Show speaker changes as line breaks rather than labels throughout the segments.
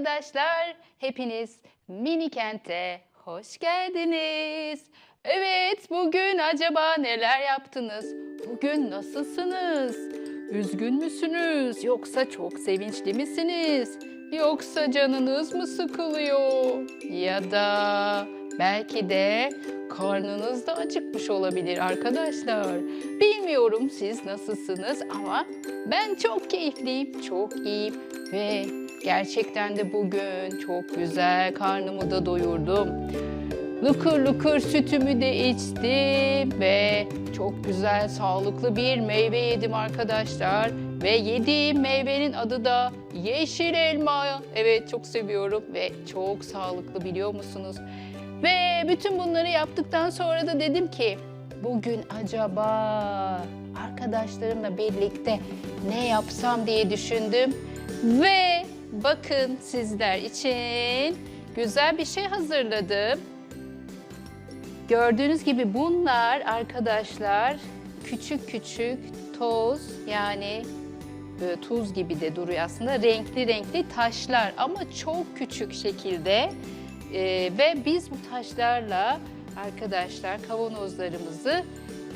arkadaşlar. Hepiniz mini kente hoş geldiniz. Evet, bugün acaba neler yaptınız? Bugün nasılsınız? Üzgün müsünüz? Yoksa çok sevinçli misiniz? Yoksa canınız mı sıkılıyor? Ya da belki de karnınız da acıkmış olabilir arkadaşlar. Bilmiyorum siz nasılsınız ama ben çok keyifliyim, çok iyiyim ve gerçekten de bugün çok güzel karnımı da doyurdum. Lıkır lıkır sütümü de içtim ve çok güzel sağlıklı bir meyve yedim arkadaşlar. Ve yediğim meyvenin adı da yeşil elma. Evet çok seviyorum ve çok sağlıklı biliyor musunuz? Ve bütün bunları yaptıktan sonra da dedim ki bugün acaba arkadaşlarımla birlikte ne yapsam diye düşündüm. Ve bakın sizler için güzel bir şey hazırladım. Gördüğünüz gibi bunlar arkadaşlar küçük küçük toz yani böyle tuz gibi de duruyor aslında renkli renkli taşlar ama çok küçük şekilde Ee, ve biz bu taşlarla arkadaşlar kavanozlarımızı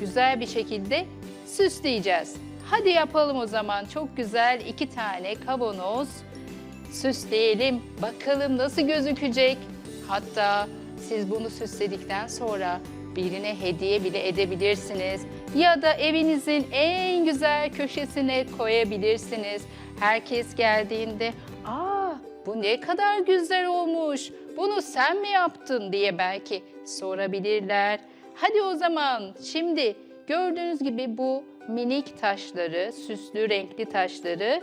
güzel bir şekilde süsleyeceğiz. Hadi yapalım o zaman çok güzel iki tane kavanoz süsleyelim. Bakalım nasıl gözükecek. Hatta siz bunu süsledikten sonra birine hediye bile edebilirsiniz. Ya da evinizin en güzel köşesine koyabilirsiniz. Herkes geldiğinde, aa bu ne kadar güzel olmuş, bunu sen mi yaptın diye belki sorabilirler. Hadi o zaman şimdi gördüğünüz gibi bu minik taşları, süslü renkli taşları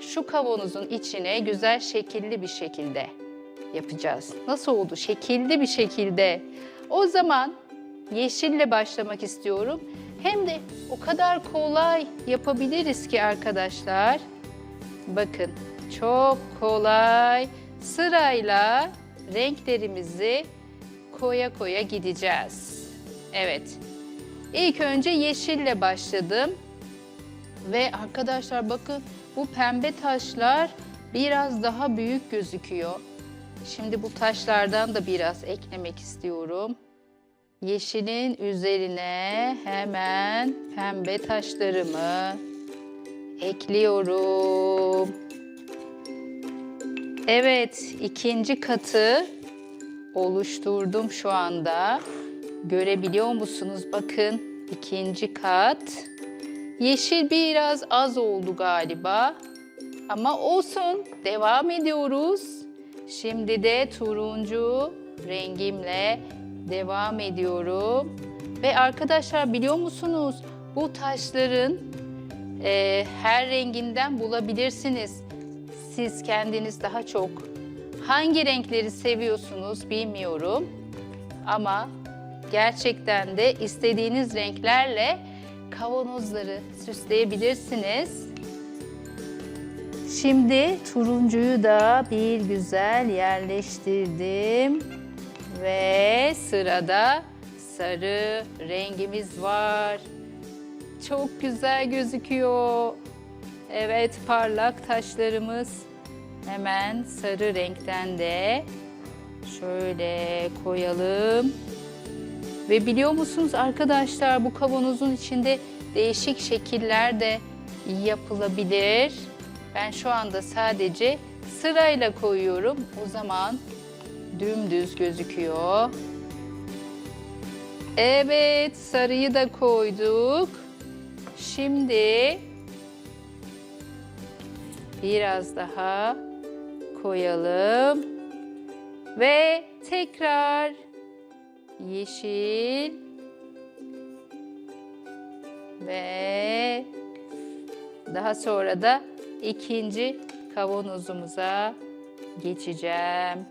şu kavanozun içine güzel şekilli bir şekilde yapacağız. Nasıl oldu? Şekilli bir şekilde. O zaman yeşille başlamak istiyorum. Hem de o kadar kolay yapabiliriz ki arkadaşlar. Bakın çok kolay sırayla renklerimizi koya koya gideceğiz. Evet. İlk önce yeşille başladım. Ve arkadaşlar bakın bu pembe taşlar biraz daha büyük gözüküyor. Şimdi bu taşlardan da biraz eklemek istiyorum. Yeşilin üzerine hemen pembe taşlarımı ekliyorum. Evet, ikinci katı oluşturdum şu anda. Görebiliyor musunuz? Bakın ikinci kat. Yeşil biraz az oldu galiba. Ama olsun. Devam ediyoruz. Şimdi de turuncu rengimle devam ediyorum. Ve arkadaşlar biliyor musunuz? Bu taşların e, her renginden bulabilirsiniz. Siz kendiniz daha çok hangi renkleri seviyorsunuz bilmiyorum. Ama gerçekten de istediğiniz renklerle kavanozları süsleyebilirsiniz. Şimdi turuncuyu da bir güzel yerleştirdim. Ve sırada sarı rengimiz var. Çok güzel gözüküyor. Evet parlak taşlarımız hemen sarı renkten de şöyle koyalım. Ve biliyor musunuz arkadaşlar bu kavanozun içinde değişik şekiller de yapılabilir. Ben şu anda sadece sırayla koyuyorum. O zaman dümdüz gözüküyor. Evet, sarıyı da koyduk. Şimdi biraz daha koyalım. Ve tekrar yeşil ve daha sonra da ikinci kavanozumuza geçeceğim.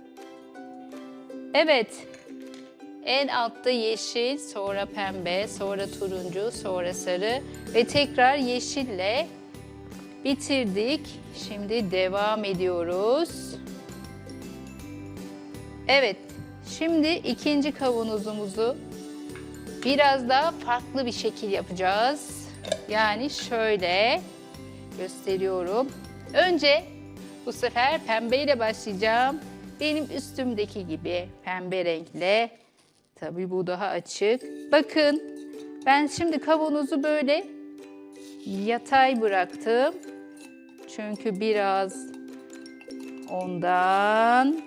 Evet. En altta yeşil, sonra pembe, sonra turuncu, sonra sarı ve tekrar yeşille bitirdik. Şimdi devam ediyoruz. Evet. Şimdi ikinci kavanozumuzu biraz daha farklı bir şekil yapacağız. Yani şöyle gösteriyorum. Önce Bu sefer pembeyle başlayacağım. Benim üstümdeki gibi pembe renkle. Tabii bu daha açık. Bakın ben şimdi kavanozu böyle yatay bıraktım. Çünkü biraz ondan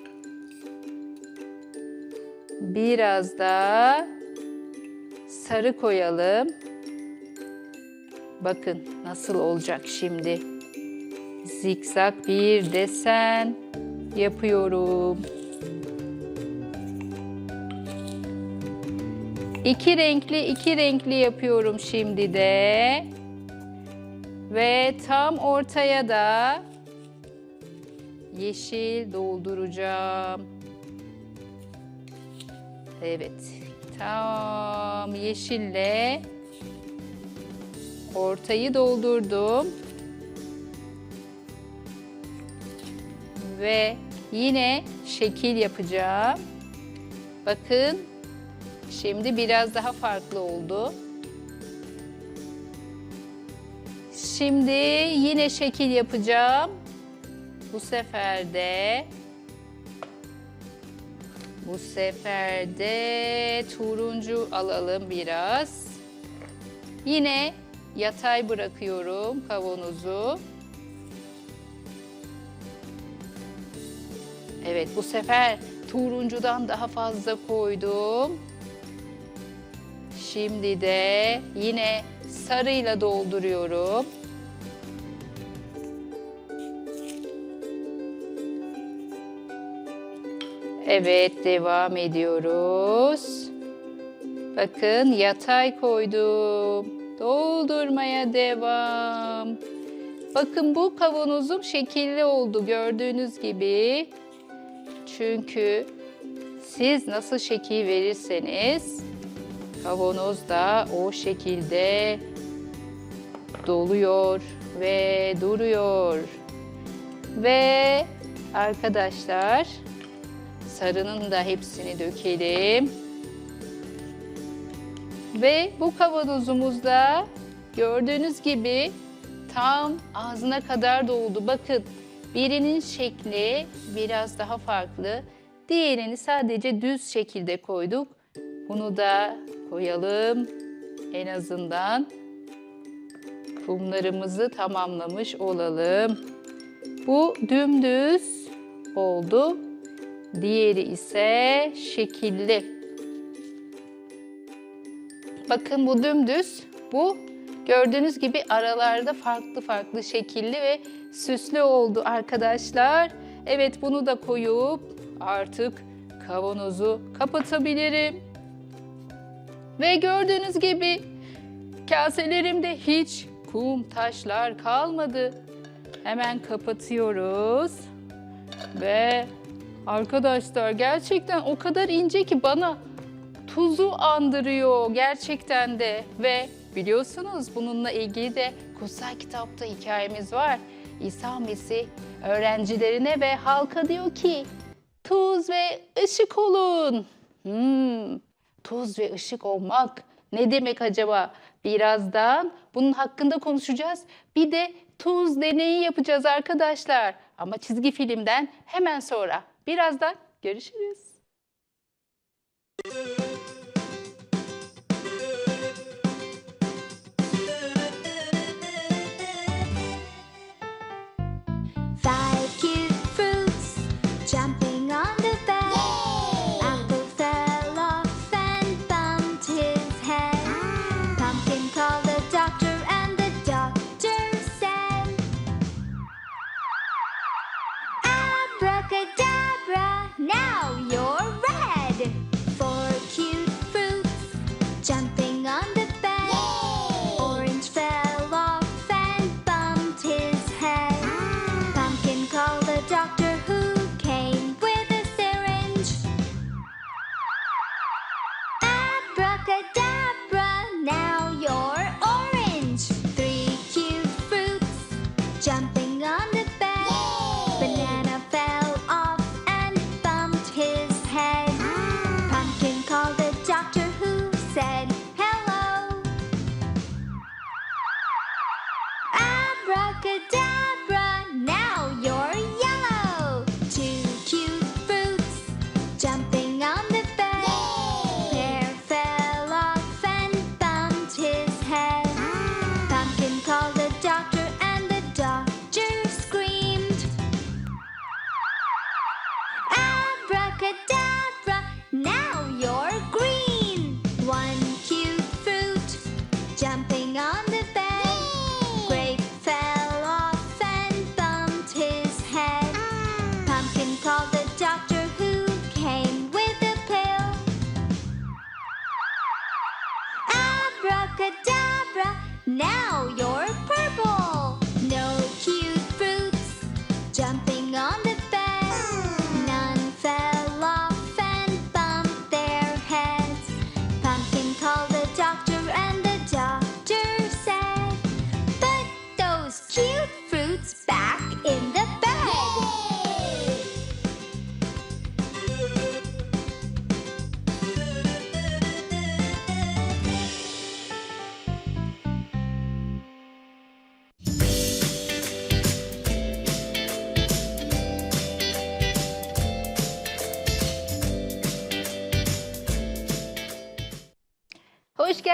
biraz da sarı koyalım. Bakın nasıl olacak şimdi. Zikzak bir desen yapıyorum. İki renkli iki renkli yapıyorum şimdi de. Ve tam ortaya da yeşil dolduracağım. Evet. Tam yeşille ortayı doldurdum. Ve yine şekil yapacağım. Bakın şimdi biraz daha farklı oldu. Şimdi yine şekil yapacağım. Bu sefer de bu sefer de turuncu alalım biraz. Yine yatay bırakıyorum kavanozu. Evet bu sefer turuncudan daha fazla koydum. Şimdi de yine sarıyla dolduruyorum. Evet devam ediyoruz. Bakın yatay koydum. Doldurmaya devam. Bakın bu kavanozum şekilli oldu gördüğünüz gibi. Çünkü siz nasıl şekil verirseniz kavanoz da o şekilde doluyor ve duruyor. Ve arkadaşlar sarının da hepsini dökelim. Ve bu kavanozumuzda gördüğünüz gibi tam ağzına kadar doldu. Bakın birinin şekli biraz daha farklı. Diğerini sadece düz şekilde koyduk. Bunu da koyalım. En azından kumlarımızı tamamlamış olalım. Bu dümdüz oldu. Diğeri ise şekilli. Bakın bu dümdüz. Bu gördüğünüz gibi aralarda farklı farklı şekilli ve süslü oldu arkadaşlar. Evet bunu da koyup artık kavanozu kapatabilirim. Ve gördüğünüz gibi kaselerimde hiç kum taşlar kalmadı. Hemen kapatıyoruz. Ve arkadaşlar gerçekten o kadar ince ki bana tuzu andırıyor gerçekten de. Ve biliyorsunuz bununla ilgili de kutsal kitapta hikayemiz var. İsa Mesih öğrencilerine ve halka diyor ki tuz ve ışık olun. Hmm, tuz ve ışık olmak ne demek acaba? Birazdan bunun hakkında konuşacağız. Bir de tuz deneyi yapacağız arkadaşlar. Ama çizgi filmden hemen sonra. Birazdan görüşürüz.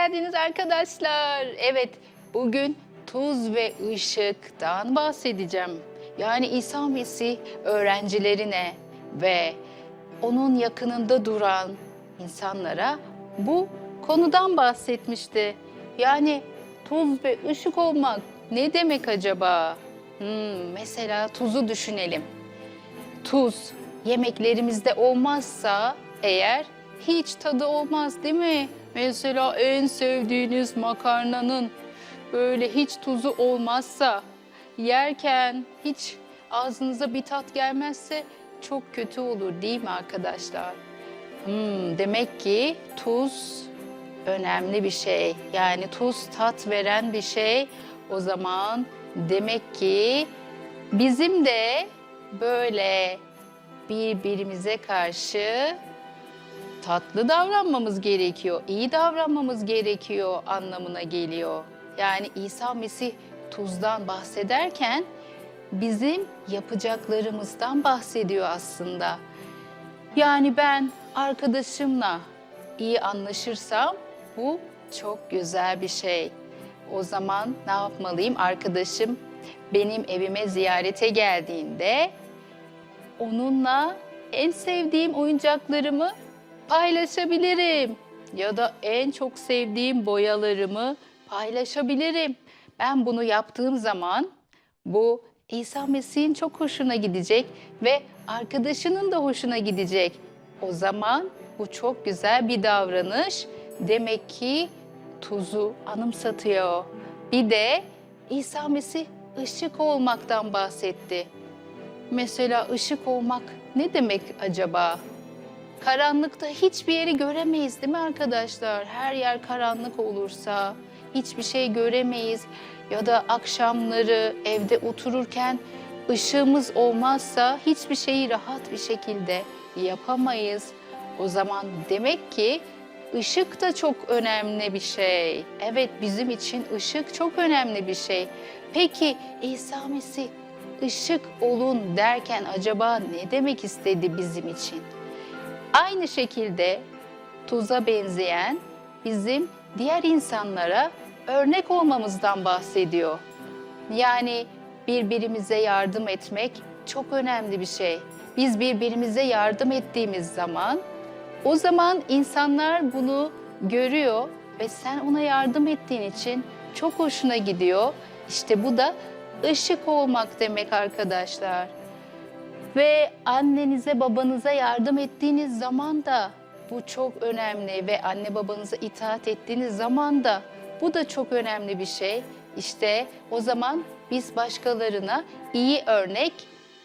Geldiniz arkadaşlar. Evet, bugün tuz ve ışıktan bahsedeceğim. Yani İsa Mesih öğrencilerine ve onun yakınında duran insanlara bu konudan bahsetmişti. Yani tuz ve ışık olmak ne demek acaba? Hmm, mesela tuzu düşünelim. Tuz yemeklerimizde olmazsa eğer hiç tadı olmaz değil mi? Mesela en sevdiğiniz makarnanın böyle hiç tuzu olmazsa yerken hiç ağzınıza bir tat gelmezse çok kötü olur değil mi arkadaşlar? Hmm, demek ki tuz önemli bir şey. Yani tuz tat veren bir şey. O zaman demek ki bizim de böyle birbirimize karşı tatlı davranmamız gerekiyor, iyi davranmamız gerekiyor anlamına geliyor. Yani İsa Mesih tuzdan bahsederken bizim yapacaklarımızdan bahsediyor aslında. Yani ben arkadaşımla iyi anlaşırsam bu çok güzel bir şey. O zaman ne yapmalıyım? Arkadaşım benim evime ziyarete geldiğinde onunla en sevdiğim oyuncaklarımı paylaşabilirim. Ya da en çok sevdiğim boyalarımı paylaşabilirim. Ben bunu yaptığım zaman bu İsa Mesih'in çok hoşuna gidecek ve arkadaşının da hoşuna gidecek. O zaman bu çok güzel bir davranış. Demek ki tuzu anımsatıyor. Bir de İsa Mesih ışık olmaktan bahsetti. Mesela ışık olmak ne demek acaba? Karanlıkta hiçbir yeri göremeyiz değil mi arkadaşlar? Her yer karanlık olursa hiçbir şey göremeyiz. Ya da akşamları evde otururken ışığımız olmazsa hiçbir şeyi rahat bir şekilde yapamayız. O zaman demek ki ışık da çok önemli bir şey. Evet bizim için ışık çok önemli bir şey. Peki İsa Mesih ışık olun derken acaba ne demek istedi bizim için? Aynı şekilde tuza benzeyen bizim diğer insanlara örnek olmamızdan bahsediyor. Yani birbirimize yardım etmek çok önemli bir şey. Biz birbirimize yardım ettiğimiz zaman o zaman insanlar bunu görüyor ve sen ona yardım ettiğin için çok hoşuna gidiyor. İşte bu da ışık olmak demek arkadaşlar. Ve annenize babanıza yardım ettiğiniz zaman da bu çok önemli ve anne babanıza itaat ettiğiniz zaman da bu da çok önemli bir şey. İşte o zaman biz başkalarına iyi örnek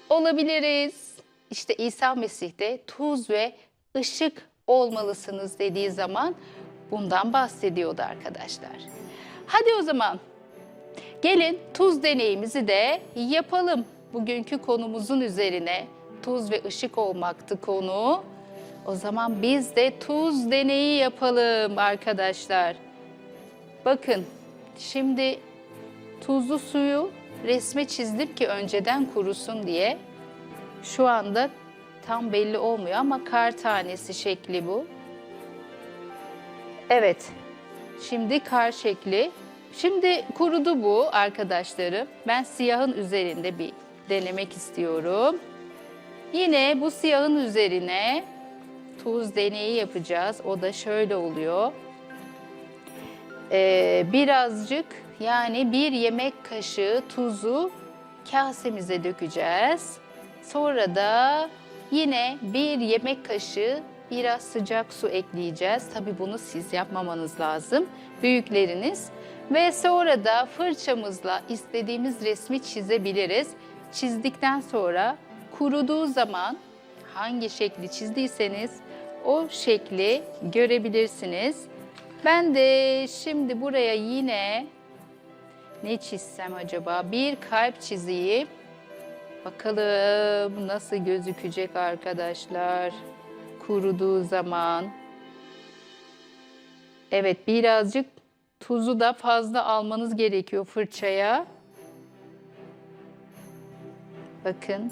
olabiliriz. İşte İsa Mesih de tuz ve ışık olmalısınız dediği zaman bundan bahsediyordu arkadaşlar. Hadi o zaman Gelin tuz deneyimizi de yapalım. Bugünkü konumuzun üzerine tuz ve ışık olmaktı konu. O zaman biz de tuz deneyi yapalım arkadaşlar. Bakın şimdi tuzlu suyu resme çizdim ki önceden kurusun diye. Şu anda tam belli olmuyor ama kar tanesi şekli bu. Evet. Şimdi kar şekli. Şimdi kurudu bu arkadaşlarım. Ben siyahın üzerinde bir denemek istiyorum. Yine bu siyahın üzerine tuz deneyi yapacağız. O da şöyle oluyor. Ee, birazcık yani bir yemek kaşığı tuzu kasemize dökeceğiz. Sonra da yine bir yemek kaşığı biraz sıcak su ekleyeceğiz. Tabii bunu siz yapmamanız lazım. Büyükleriniz. Ve sonra da fırçamızla istediğimiz resmi çizebiliriz. Çizdikten sonra kuruduğu zaman hangi şekli çizdiyseniz o şekli görebilirsiniz. Ben de şimdi buraya yine ne çizsem acaba? Bir kalp çizeyim. Bakalım nasıl gözükecek arkadaşlar kuruduğu zaman. Evet birazcık tuzu da fazla almanız gerekiyor fırçaya. Bakın.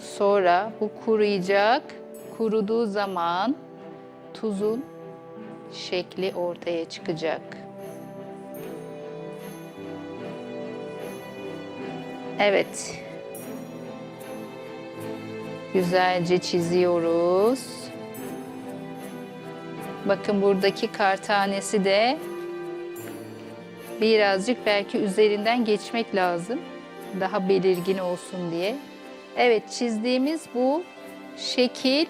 Sonra bu kuruyacak. Kuruduğu zaman tuzun şekli ortaya çıkacak. Evet. Güzelce çiziyoruz. Bakın buradaki kar tanesi de birazcık belki üzerinden geçmek lazım. Daha belirgin olsun diye. Evet çizdiğimiz bu şekil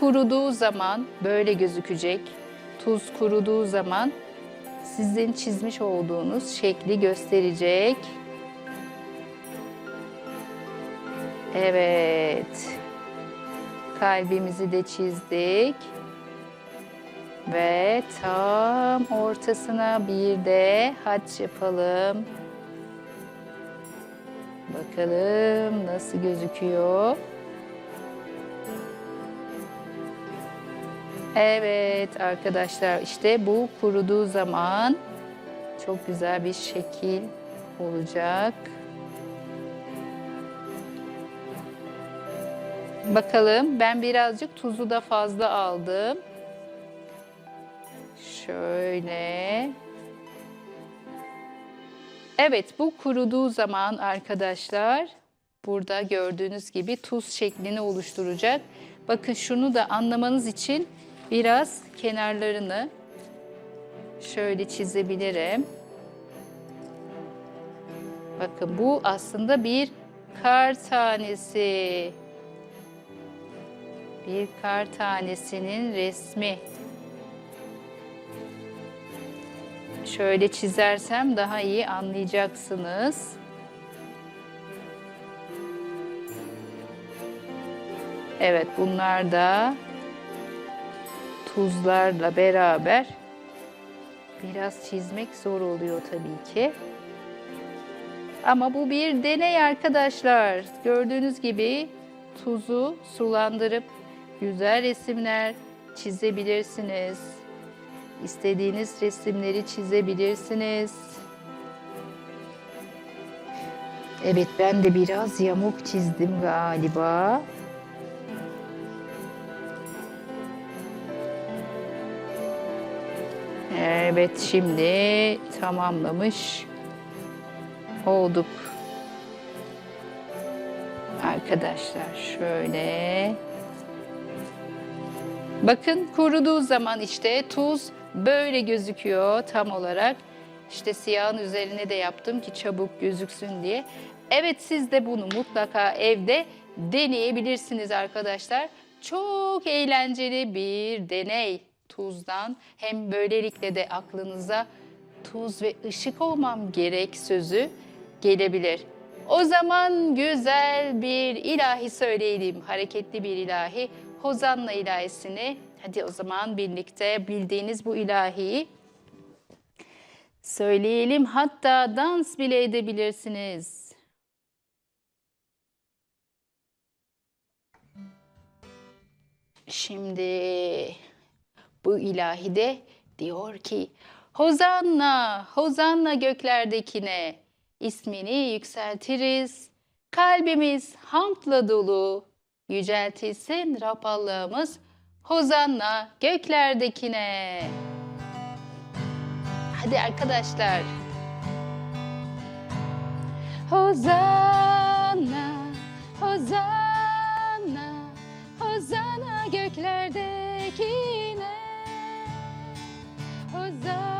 kuruduğu zaman böyle gözükecek. Tuz kuruduğu zaman sizin çizmiş olduğunuz şekli gösterecek. Evet. Kalbimizi de çizdik. Ve tam ortasına bir de haç yapalım. Bakalım nasıl gözüküyor. Evet arkadaşlar işte bu kuruduğu zaman çok güzel bir şekil olacak. Bakalım ben birazcık tuzu da fazla aldım. Şöyle. Evet bu kuruduğu zaman arkadaşlar burada gördüğünüz gibi tuz şeklini oluşturacak. Bakın şunu da anlamanız için biraz kenarlarını şöyle çizebilirim. Bakın bu aslında bir kar tanesi. Bir kar tanesinin resmi. Şöyle çizersem daha iyi anlayacaksınız. Evet bunlar da tuzlarla beraber biraz çizmek zor oluyor tabii ki. Ama bu bir deney arkadaşlar. Gördüğünüz gibi tuzu sulandırıp güzel resimler çizebilirsiniz. İstediğiniz resimleri çizebilirsiniz. Evet ben de biraz yamuk çizdim galiba. Evet şimdi tamamlamış olduk. Arkadaşlar şöyle. Bakın kuruduğu zaman işte tuz böyle gözüküyor tam olarak. İşte siyahın üzerine de yaptım ki çabuk gözüksün diye. Evet siz de bunu mutlaka evde deneyebilirsiniz arkadaşlar. Çok eğlenceli bir deney tuzdan. Hem böylelikle de aklınıza tuz ve ışık olmam gerek sözü gelebilir. O zaman güzel bir ilahi söyleyelim. Hareketli bir ilahi. Hozanna ilahisini. Hadi o zaman birlikte bildiğiniz bu ilahiyi söyleyelim. Hatta dans bile edebilirsiniz. Şimdi bu ilahi de diyor ki Hozanna, Hozanna göklerdekine ismini yükseltiriz. Kalbimiz hamdla dolu, yüceltilsin Rab Allah'ımız. Hozanna göklerdekine. Hadi arkadaşlar. Hozanna, Hozanna, Hozanna göklerdekine. Hozanna,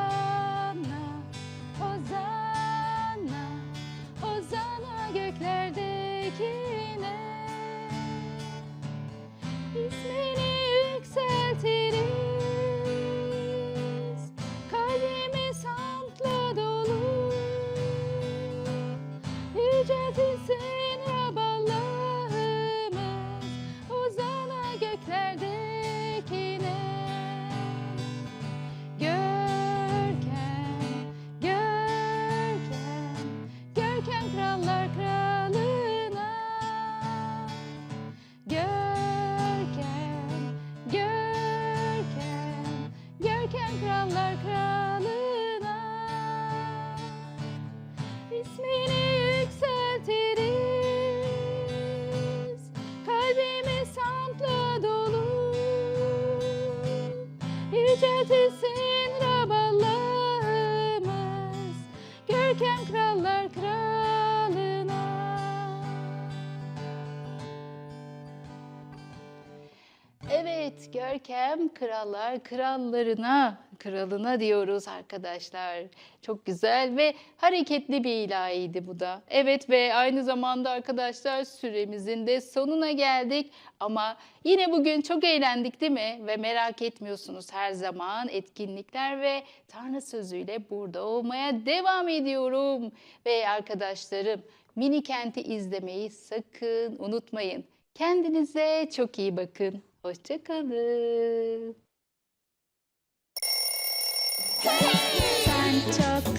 görkem krallar krallarına, kralına diyoruz arkadaşlar. Çok güzel ve hareketli bir ilahiydi bu da. Evet ve aynı zamanda arkadaşlar süremizin de sonuna geldik. Ama yine bugün çok eğlendik değil mi? Ve merak etmiyorsunuz her zaman etkinlikler ve Tanrı sözüyle burada olmaya devam ediyorum. Ve arkadaşlarım mini kenti izlemeyi sakın unutmayın. Kendinize çok iyi bakın. Hoşçakalın.
Sen çok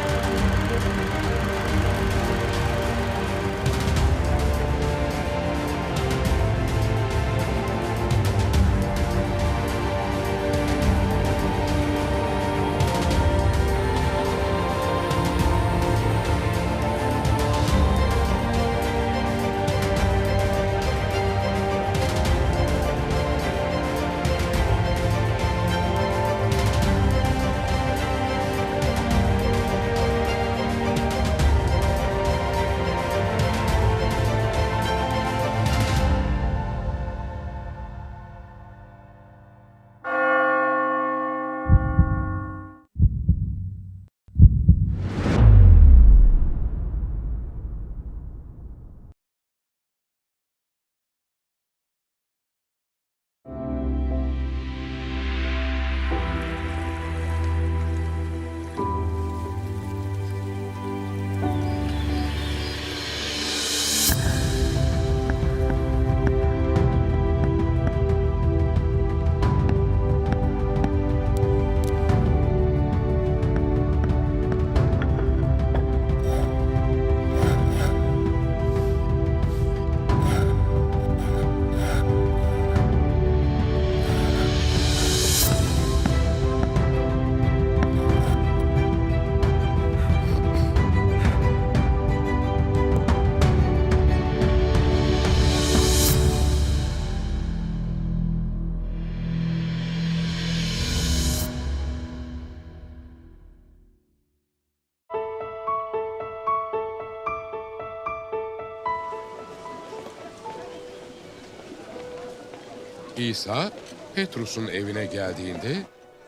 İsa, Petrus'un evine geldiğinde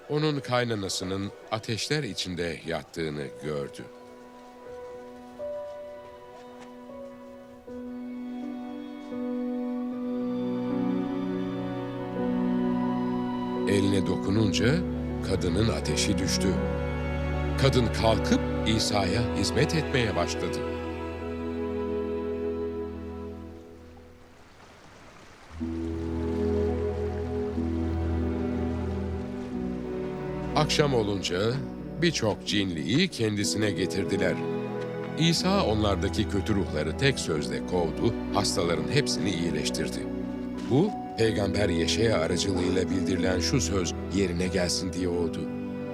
onun kaynanasının ateşler içinde yattığını gördü. Eline dokununca kadının ateşi düştü. Kadın kalkıp İsa'ya hizmet etmeye başladı. Akşam olunca birçok cinliği kendisine getirdiler. İsa onlardaki kötü ruhları tek sözle kovdu, hastaların hepsini iyileştirdi. Bu, Peygamber Yeşaya aracılığıyla bildirilen şu söz yerine gelsin diye oldu.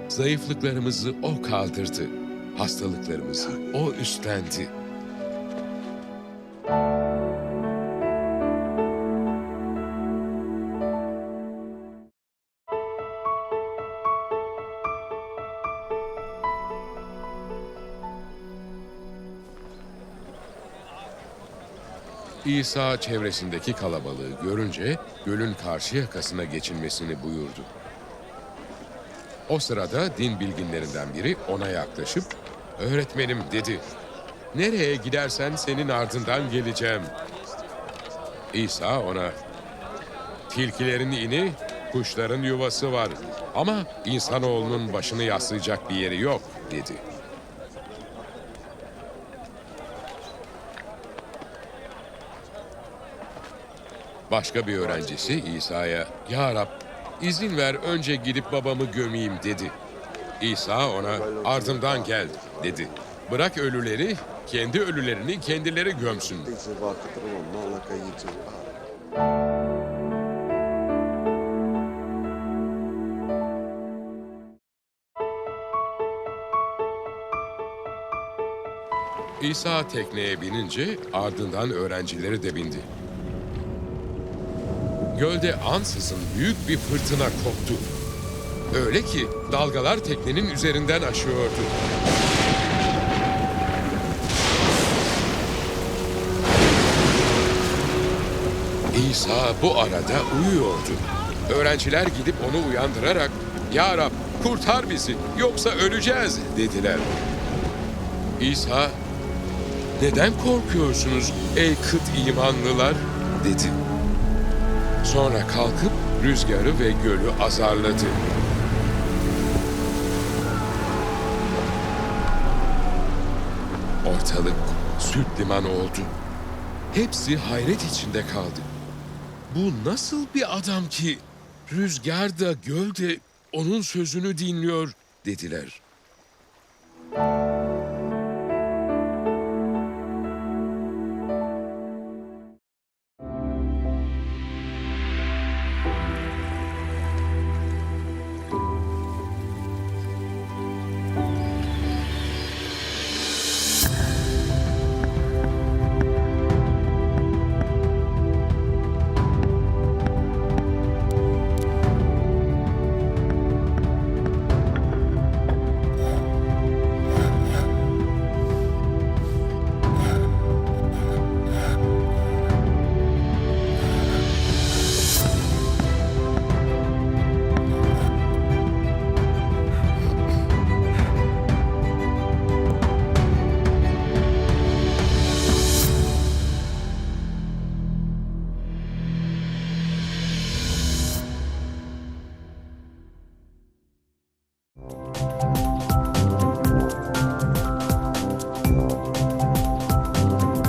Zayıflıklarımızı O kaldırdı, hastalıklarımızı O üstlendi. İsa çevresindeki kalabalığı görünce gölün karşı yakasına geçilmesini buyurdu. O sırada din bilginlerinden biri ona yaklaşıp "Öğretmenim" dedi. "Nereye gidersen senin ardından geleceğim." İsa ona "Tilkilerin ini, kuşların yuvası var ama insanoğlunun başını yaslayacak bir yeri yok." dedi. Başka bir öğrencisi İsa'ya, ''Ya Rab, izin ver önce gidip babamı gömeyim.'' dedi. İsa ona, ''Ardımdan gel.'' dedi. ''Bırak ölüleri, kendi ölülerini kendileri gömsün.'' İsa tekneye binince ardından öğrencileri de bindi. Gölde ansızın büyük bir fırtına koptu. Öyle ki dalgalar teknenin üzerinden aşıyordu. İsa bu arada uyuyordu. Öğrenciler gidip onu uyandırarak "Ya Rab kurtar bizi yoksa öleceğiz." dediler. İsa neden korkuyorsunuz ey kıt imanlılar? dedi. Sonra kalkıp rüzgarı ve gölü azarladı. Ortalık süt liman oldu. Hepsi hayret içinde kaldı. Bu nasıl bir adam ki rüzgar da göl de onun sözünü dinliyor dediler.